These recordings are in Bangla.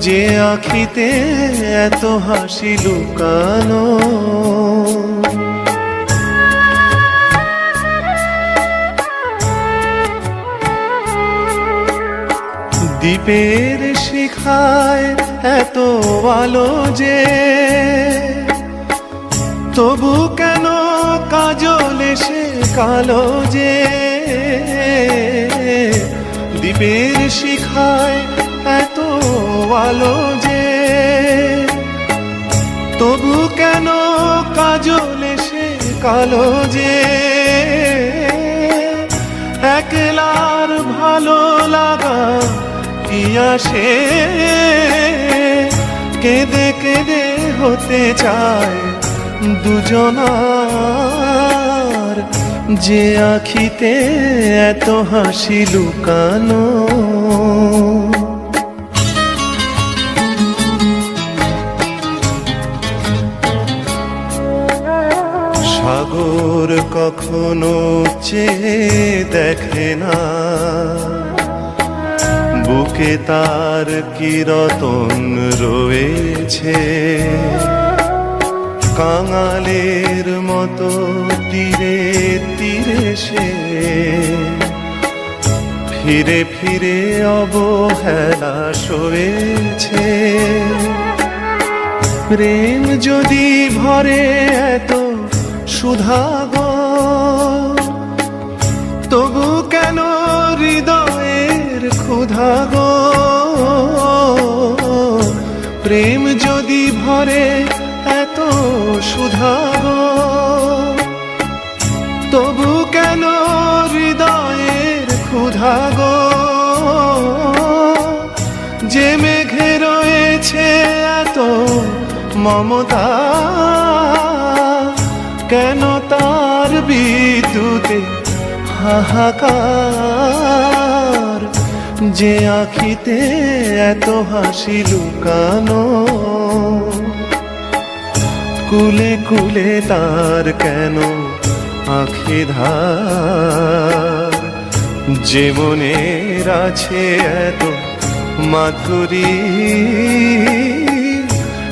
যে আখিতে এত হাসি লুকানো। দ্বীপের শিখায় এত আলো যে, তবু কেন কাজল এসে কালো যে? দ্বীপের শিখায় আলো যে। তবু কেন কাজল এসে কালো যে? একলার ভালো লাগা আসে? কেঁদে কেঁদে হতে চায় দুজনার। যে আখিতে এত হাসি লুকানো কখনো চেয়ে দেখে না। বুকে তার কি রতন রয়েছে। কাঙালের মতো তীরে তীরে সে। ফিরে ফিরে অবহেলা সয়েছে। প্রেম যদি ভরে এত সুধাগ তবু কেন হৃদয়ের ক্ষুধাগ প্রেম যদি ভরে এত সুধাগ তবু কেন হৃদয়ের ক্ষুধাগ যে মেঘে রয়েছে এত মমতা কেন তার বিদ্যুতে হাহাকার? যে আখিতে এত হাসি লুকানো, কুলে কুলে তার কেন আখি ধার? যে মনের আছে এত মাধুরী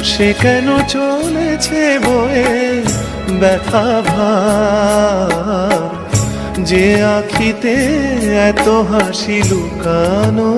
সে কেন চলেছে বয়ে ব্যথা ভার? যে আখিতে এত হাসি লুকানো